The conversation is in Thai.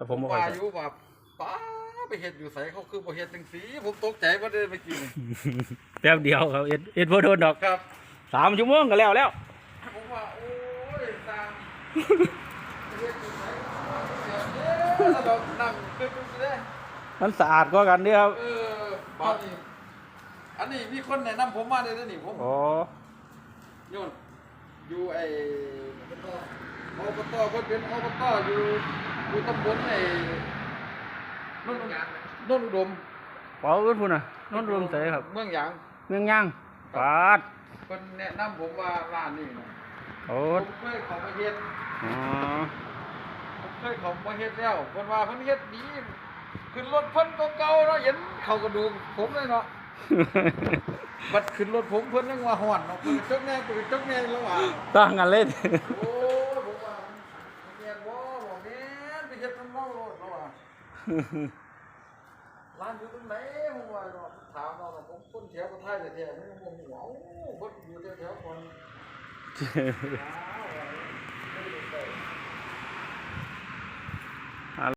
แต่ผมบ่ค่อว่ายอใส่ยู่ว่าป้าไปเฮ็ดอยู่ไสเขาคือบ่เฮ็ดจังซี่ผมตกใจบ่ได้เมื่อกี้นี่แป๊บเดียวครับเอ็ดเอ็ดบ่โดนดอกครับ สามชั่วโมงก็แล้วแล้ว ผมว่าโอ้ยตามเฮ็ดอยู่ไสเสียเด้อแล้วเรานั่งคือดูสิเด้มันสะอาดกว่ากันเด้อครับเออบ้านนี้อันนี้มีคนแนะนำผมมาเลยนะนี่ผมอ๋อโยนอยู่ไอ้อบตอบตเพิ่นเป็นอบตอยู่ อยู่ตำบลไอ้นนท์นนท์อุดมเปล่าอื่นพุ่นน่ะนนรวมใส่ครับ เมืองหยาง เมืองย่างปาดเพิ่นแนะนำผมว่าร้านนี้นะโอ้ผมเคยเของมาเฮ็ดอ๋อผมเคยเของมาเฮ็ดแล้วเพิ่นว่าเพิ่นเฮ็ดดีขึ้นรถเพิ่นเก่าๆเนาะเห็นเขากระดูกผมเลยเนาะบัดขึ้นรถผมเพิ่นยังว่าฮ้อนเนาะเพิ่นจกแน่เพิ่นจกแน่แล้วว่าตั้งกันเล่น โอ้ยผมว่ามันแม่นบ่บ่แม่นไป เฮ็ดทำเมาโลดแล้วว่าร้านอยู่ตรงไหนผมว่าเนาะถามเราเนาผมคนแถวกระไทยแท้ๆผมบ่ฮู้เอ้าเพิ่นอยู่แถวๆคน